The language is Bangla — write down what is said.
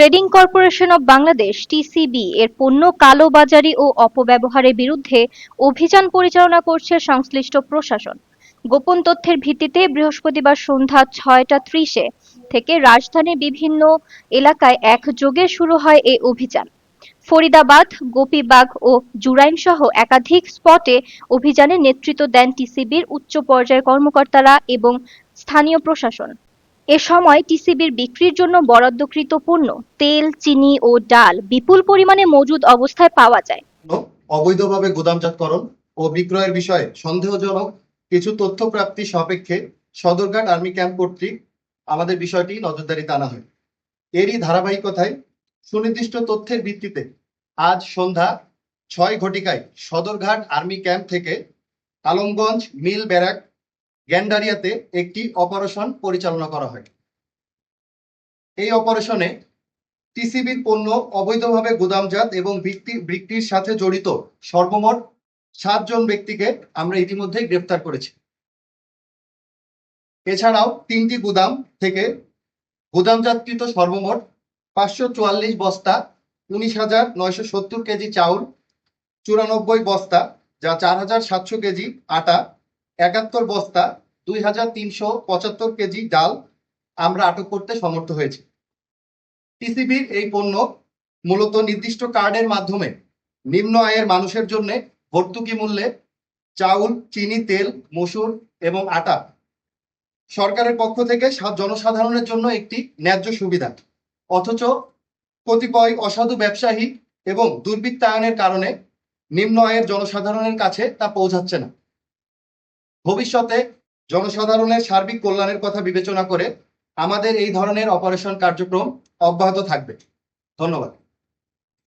Trading corporation of Bangladesh TCB এর পণ্য কালোবাজারি ও অপব্যবহারের বিরুদ্ধে অভিযান পরিচালনা করছে সংশ্লিষ্ট প্রশাসন। গোপন তথ্যের ভিত্তিতে বৃহস্পতিবার সন্ধ্যা ছয়টা ত্রিশে থেকে রাজধানীর বিভিন্ন এলাকায় একযোগে শুরু হয় এই অভিযান। ফরিদাবাদ, গোপীবাগ ও জুরাইন সহ একাধিক স্পটে অভিযানে নেতৃত্ব দেন টিসিবির উচ্চ পর্যায়ের কর্মকর্তারা এবং স্থানীয় প্রশাসন। এ সময় টিসিবির বিক্রির জন্য বরাদ্দকৃত পণ্য, তেল, চিনি ও ডাল বিপুল পরিমাণে মজুদ অবস্থায় পাওয়া যায়। অবৈধভাবে গুদামজাতকরণ ও বিক্রয়ের বিষয়ে সন্দেহজনক কিছু তথ্য প্রাপ্তি সাপেক্ষে সদরঘাট আর্মি ক্যাম্প কর্তৃক আমাদের বিষয়টি নজরদারিতে আনা হয়। এরই ধারাবাহিকতায় সুনির্দিষ্ট তথ্যের ভিত্তিতে আজ সন্ধ্যা ছয় ঘটিকায় সদরঘাট আর্মি ক্যাম্প থেকে আলমগঞ্জ মিল ব্যারাক গ্যান্ডারিয়াতে একটি অপারেশন পরিচালনা করা হয়। এই অপারেশনে টিসিবির পণ্য অবৈধভাবে গুদামজাত এবং বিক্রি বিক্রির সাথে জড়িত সর্বমোট সাতজন ব্যক্তিকে আমরা ইতিমধ্যে গ্রেফতার করেছি। এছাড়াও তিনটি গুদাম থেকে গুদামজাতকৃত সর্বমোট পাঁচশো চুয়াল্লিশ বস্তা, উনিশ হাজার নয়শো সত্তর কেজি চাউল, চুরানব্বই বস্তা, যা চার হাজার সাতশো কেজি আটা একাত্তর বস্তা দুই হাজার তিনশো পঁচাত্তর কেজি ডাল আমরা আটক করতে সমর্থ হয়েছি। টিসিবির এই পণ্য মূলত নির্দিষ্ট কার্ডের মাধ্যমে নিম্ন আয়ের মানুষের জন্য ভর্তুকি মূল্যে চাউল, চিনি, তেল, মসুর এবং আটা সরকারের পক্ষ থেকে জনসাধারণের জন্য একটি ন্যায্য সুবিধা। অথচ কতিপয় অসাধু ব্যবসায়ী এবং দুর্বৃত্তায়নের কারণে নিম্ন আয়ের জনসাধারণের কাছে তা পৌঁছাচ্ছে না। ভবিষ্যতে জনসাধারণের সার্বিক কল্যাণের কথা বিবেচনা করে আমাদের এই ধরনের অপারেশন কার্যক্রম অব্যাহত থাকবে। ধন্যবাদ।